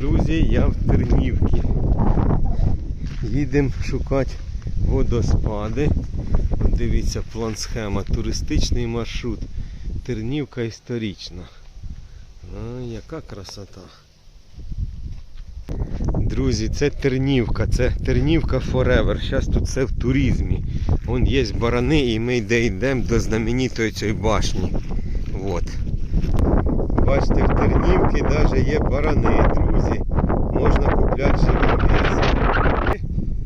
Друзі, я в Тернівці. Їдемо шукати водоспади. Дивіться, план схема. Туристичний маршрут. Тернівка історична. А, яка красота. Друзі, це Тернівка, це Тернівка Forever. Зараз тут все в туризмі. Вон є барани і ми йде йдемо до знаменитої цієї башні. Вот. Бачите, в Тернівці навіть є барани, друзі. Можна купляти живе м'ясо.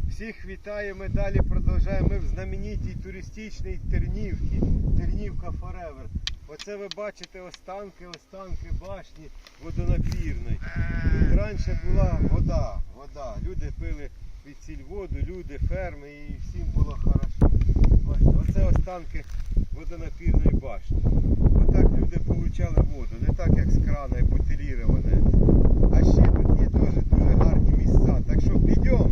Всіх вітаю, ми далі продовжуємо. Ми в знаменитій туристичній Тернівці. Тернівка Forever. Оце ви бачите останки, останки башні водонапірної. Тут раніше була вода, вода. Люди пили від сіль воду, люди, ферми і всім було хорошо. Бачите, оце останки водонапірної башні. Отак люди получали воду, не так як з крана і бутиліроване. А ще тут є теж дуже гарні місця. Так що підемо.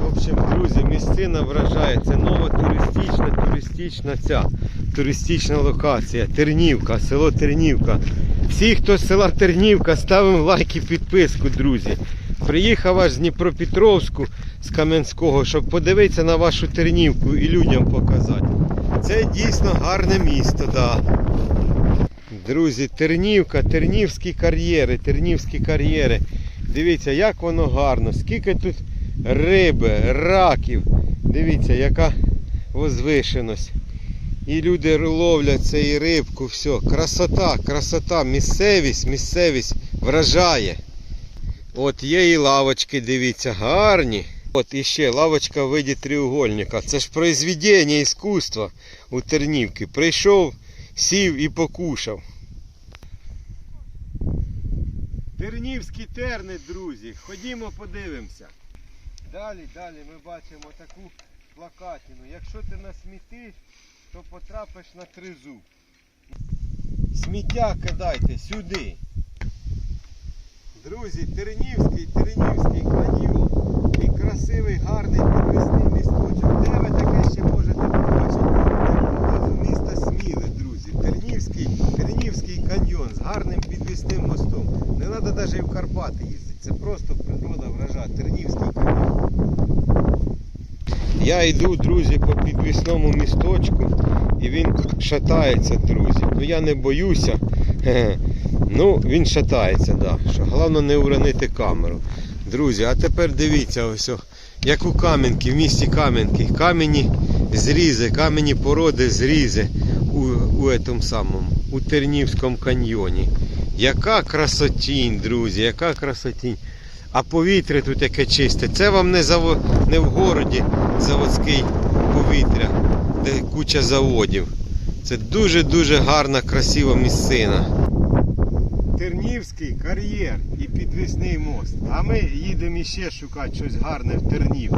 В общем, друзі, місцина вражає. Це нова туристична, туристична ця туристична локація. Тернівка, село Тернівка. Всі, хто з села Тернівка, ставимо лайк і підписку, друзі. Приїхав аж з Дніпропетровську, з Кам'янського, щоб подивитися на вашу Тернівку і людям показати. Це дійсно гарне місто, да. Друзі, Тернівка, Тернівські кар'єри, Тернівські кар'єри. Дивіться, як воно гарно, скільки тут риби, раків. Дивіться, яка возвишеність. І люди ловлять це і рибку, все. Красота, красота, місцевість, місцевість вражає. От є і лавочки, дивіться, гарні. От іще лавочка в виді треугольника. Це ж произведення іскусства у Тернівки. Прийшов, сів і покушав. Тернівські терни, друзі. Ходімо подивимося. Далі, далі ми бачимо таку плакатину. Якщо ти насмітиш, то потрапиш на тризу. Сміття кидайте сюди. Друзі, Тернівський, Тернівський каньйон. Красивий, гарний підвісний місточок. Де ви таке ще можете побачити? Поблизу міста Сміле, друзі. Тернівський, Тернівський каньйон з гарним підвісним мостом. Не треба навіть в Карпати їздити. Це просто природа вражає. Тернівський каньйон. Я йду, друзі, по підвісному місточку і він шатається, друзі. Ну я не боюся. Ну, він шатається, да. Головне не уронити камеру. Друзі, а тепер дивіться, ось, як у Кам'янки, в місті Кам'янки. Кам'яні зрізи, кам'яні породи зрізи у, у этом самому, у Тернівському каньйоні. Яка красотінь, друзі, яка красотінь. А повітря тут яке чисте. Це вам не, заво... не в городі заводський повітря, де куча заводів. Це дуже-дуже гарна, красива місцина. Тернівський кар'єр і підвісний мост. А ми їдемо іще шукати щось гарне в Тернівці.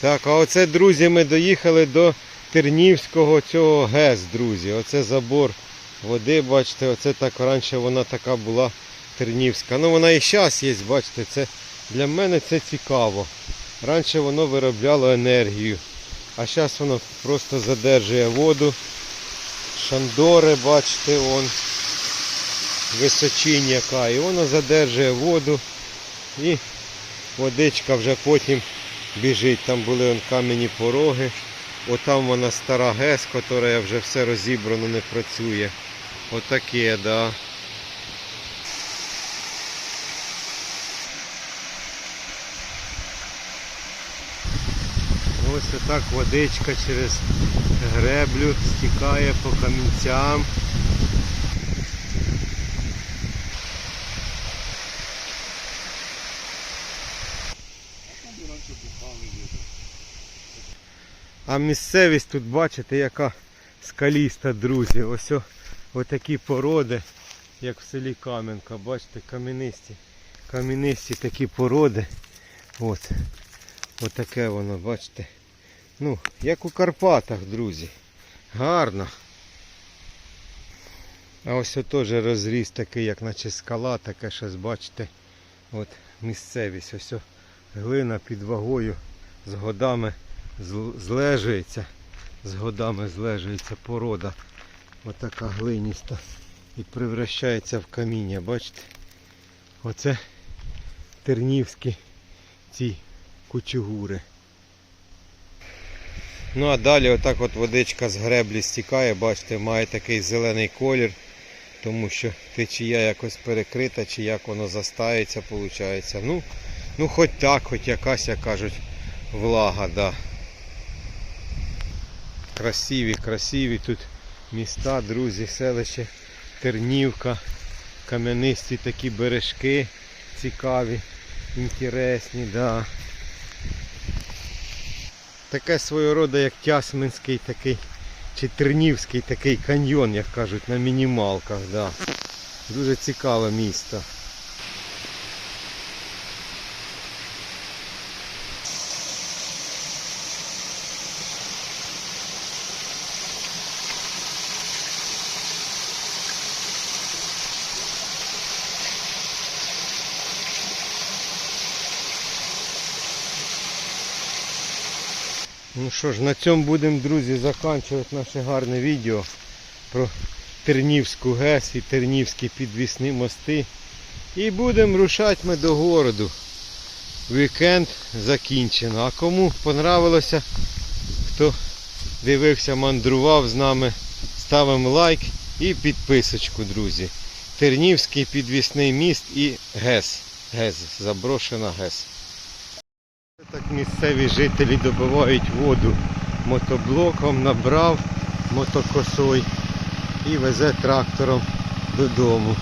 Так, а оце, друзі, ми доїхали до Тернівського цього ГЕС, друзі. Оце забор води, бачите, оце так раніше вона така була Тернівська. Ну вона і зараз є, бачите, це для мене це цікаво. Раніше воно виробляло енергію, а зараз воно просто задержує воду. Шандори, бачите, он височинь яка. І воно задержує воду і водичка вже потім біжить. Там були он кам'яні пороги. Отам вона стара ГЕС, яка вже все розібрано, не працює. Отаке, да. Ось отак водичка через греблю стікає по камінцям. А місцевість тут бачите, яка скаліста, друзі. Ось о- отакі породи, як в селі Кам'янка. Бачите, кам'янисті. Кам'янисті такі породи. От. Отаке воно, бачите. Ну, як у Карпатах, друзі. Гарно. А ось теж розріз такий, як наче скала, таке щось, бачите. От місцевість. Ось о, глина під вагою з годами злежується. З годами злежується порода. Отака глиніста. І превращається в каміння, бачите? Оце тернівські ці кучугури. Ну а далі отак от водичка з греблі стікає, бачите, має такий зелений колір, тому що течія якось перекрита, чи як воно застається, виходить. Ну, ну хоч так, хоч якась, як кажуть, влага, да. Красиві, красиві тут міста, друзі, селище, Тернівка, кам'янисті такі бережки цікаві, інтересні, да. Таке свого роду, як Тясминський такий, чи Тернівський такий каньйон, як кажуть, на мінімалках, да. Дуже цікаве місто. Ну що ж, на цьому будемо, друзі, закінчувати наше гарне відео про Тернівську ГЕС і Тернівські підвісні мости. І будемо рушати ми до городу. Вікенд закінчено. А кому понравилося, хто дивився, мандрував з нами, ставимо лайк і підписочку, друзі. Тернівський підвісний міст і ГЕС. ГЕС, заброшена ГЕС. Місцеві жителі добивають воду мотоблоком, набрав мотокосой і везе трактором додому.